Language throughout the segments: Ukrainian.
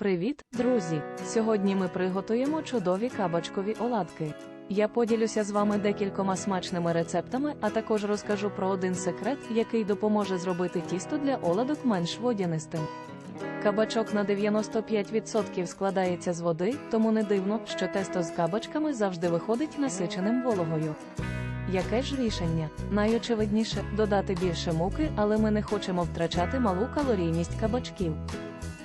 Привіт, друзі! Сьогодні ми приготуємо чудові кабачкові оладки. Я поділюся з вами декількома смачними рецептами, а також розкажу про один секрет, який допоможе зробити тісто для оладок менш водянистим. Кабачок на 95% складається з води, тому не дивно, що тесто з кабачками завжди виходить насиченим вологою. Яке ж рішення? Найочевидніше додати більше муки, але ми не хочемо втрачати малу калорійність кабачків.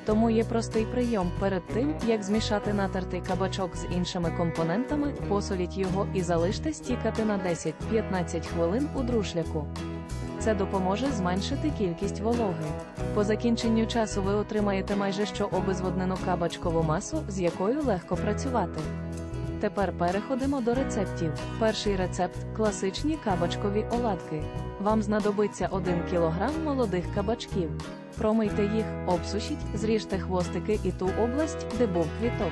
Тому є простий прийом перед тим, як змішати натертий кабачок з іншими компонентами, посоліть його і залиште стікати на 10-15 хвилин у друшляку. Це допоможе зменшити кількість вологи. По закінченню часу ви отримаєте майже що обезводнену кабачкову масу, з якою легко працювати. Тепер переходимо до рецептів. Перший рецепт класичні кабачкові оладки. Вам знадобиться 1 кг молодих кабачків. Промийте їх, обсушіть, зріжте хвостики і ту область, де був квіток.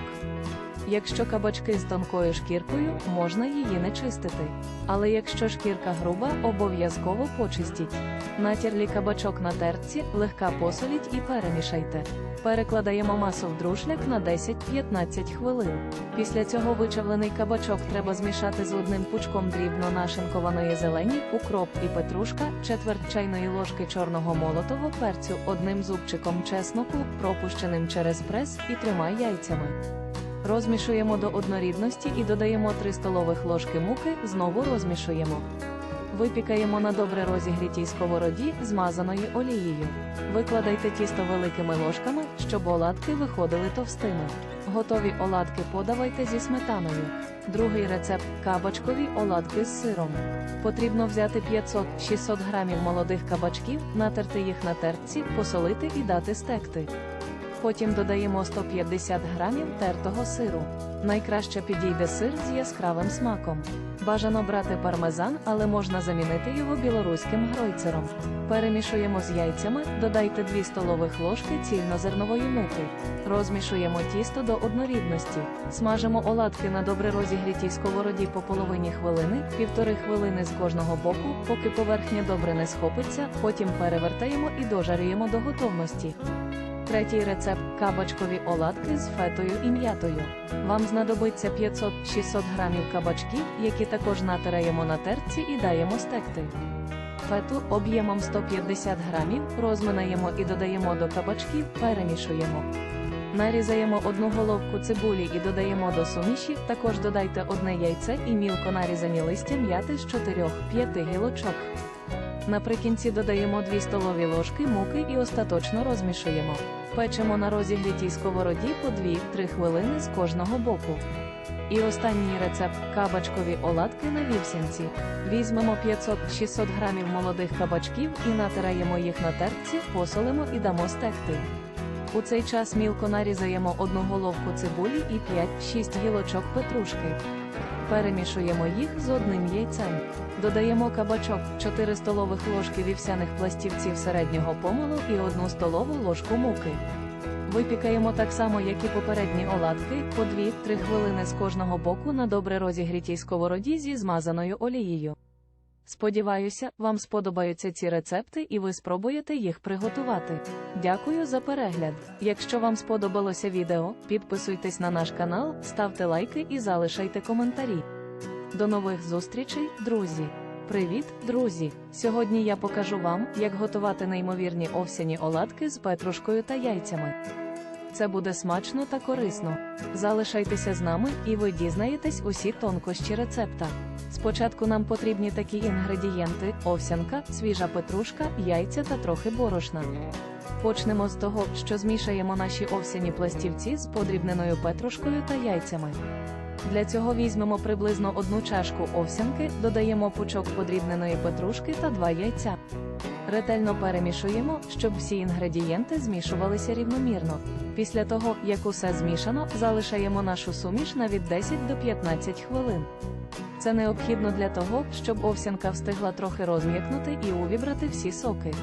Якщо кабачки з тонкою шкіркою, можна її не чистити. Але якщо шкірка груба, обов'язково почистіть. Натерлі кабачок на терці, легка посоліть і перемішайте. Перекладаємо масу в друшляк на 10-15 хвилин. Після цього вичавлений кабачок треба змішати з одним пучком дрібно нашинкованої зелені, укроп і петрушка, четверть чайної ложки чорного молотого перцю, одним зубчиком чесноку, пропущеним через прес і трьома яйцями. Розмішуємо до однорідності і додаємо 3 столових ложки муки, знову розмішуємо. Випікаємо на добре розігрітій сковороді, змазаної олією. Викладайте тісто великими ложками, щоб оладки виходили товстими. Готові оладки подавайте зі сметаною. Другий рецепт кабачкові оладки з сиром. Потрібно взяти 500-600 грамів молодих кабачків, натерти їх на тертці, посолити і дати стекти. Потім додаємо 150 грамів тертого сиру. Найкраще підійде сир з яскравим смаком. Бажано брати пармезан, але можна замінити його білоруським гройцером. Перемішуємо з яйцями, додайте 2 столових ложки цільнозернової муки. Розмішуємо тісто до однорідності. Смажимо оладки на добре розігрітій сковороді по половині хвилини, півтори хвилини з кожного боку, поки поверхня добре не схопиться, потім перевертаємо і дожарюємо до готовності. Третій рецепт кабачкові оладки з фетою і м'ятою. Вам знадобиться 500-600 грамів кабачків, які також натираємо на терці і даємо стекти. Фету об'ємом 150 грамів розминаємо і додаємо до кабачків, перемішуємо. Нарізаємо одну головку цибулі і додаємо до суміші, також додайте одне яйце і мілко нарізані листя м'яти з 4-5 гілочок. Наприкінці додаємо 2 столові ложки муки і остаточно розмішуємо. Печемо на розігрітій сковороді по 2-3 хвилини з кожного боку. І останній рецепт кабачкові оладки на вівсянці. Візьмемо 500-600 грамів молодих кабачків і натираємо їх на терці, посолимо і дамо стекти. У цей час мілко нарізаємо одну головку цибулі і 5-6 гілочок петрушки. Перемішуємо їх з одним яйцем. Додаємо кабачок, 4 столових ложки вівсяних пластівців середнього помолу і 1 столову ложку муки. Випікаємо так само, як і попередні оладки, по 2-3 хвилини з кожного боку на добре розігрітій сковороді зі змазаною олією. Сподіваюся, вам сподобаються ці рецепти і ви спробуєте їх приготувати. Дякую за перегляд. Якщо вам сподобалося відео, підписуйтесь на наш канал, ставте лайки і залишайте коментарі. До нових зустрічей, друзі! Привіт, друзі! Сьогодні я покажу вам, як готувати неймовірні овсяні оладки з петрушкою та яйцями. Це буде смачно та корисно. Залишайтеся з нами, і ви дізнаєтесь усі тонкощі рецепта. Спочатку нам потрібні такі інгредієнти: овсянка, свіжа петрушка, яйця та трохи борошна. Почнемо з того, що змішаємо наші овсяні пластівці з подрібненою петрушкою та яйцями. Для цього візьмемо приблизно одну чашку овсянки, додаємо пучок подрібненої петрушки та два яйця. Ретельно перемішуємо, щоб всі інгредієнти змішувалися рівномірно. Після того, як усе змішано, залишаємо нашу суміш на від 10 до 15 хвилин. Це необхідно для того, щоб овсянка встигла трохи розм'якнути і увібрати всі соки.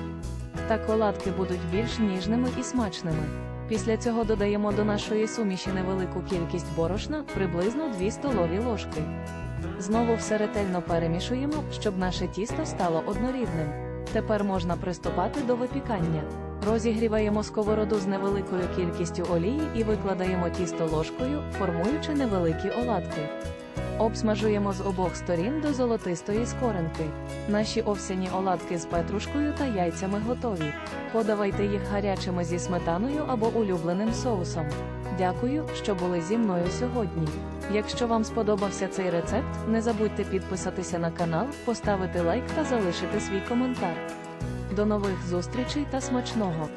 Так оладки будуть більш ніжними і смачними. Після цього додаємо до нашої суміші невелику кількість борошна, приблизно 2 столові ложки. Знову все ретельно перемішуємо, щоб наше тісто стало однорідним. Тепер можна приступати до випікання. Розігріваємо сковороду з невеликою кількістю олії і викладаємо тісто ложкою, формуючи невеликі оладки. Обсмажуємо з обох сторін до золотистої скоринки. Наші овсяні оладки з петрушкою та яйцями готові. Подавайте їх гарячими зі сметаною або улюбленим соусом. Дякую, що були зі мною сьогодні. Якщо вам сподобався цей рецепт, не забудьте підписатися на канал, поставити лайк та залишити свій коментар. До нових зустрічей та смачного!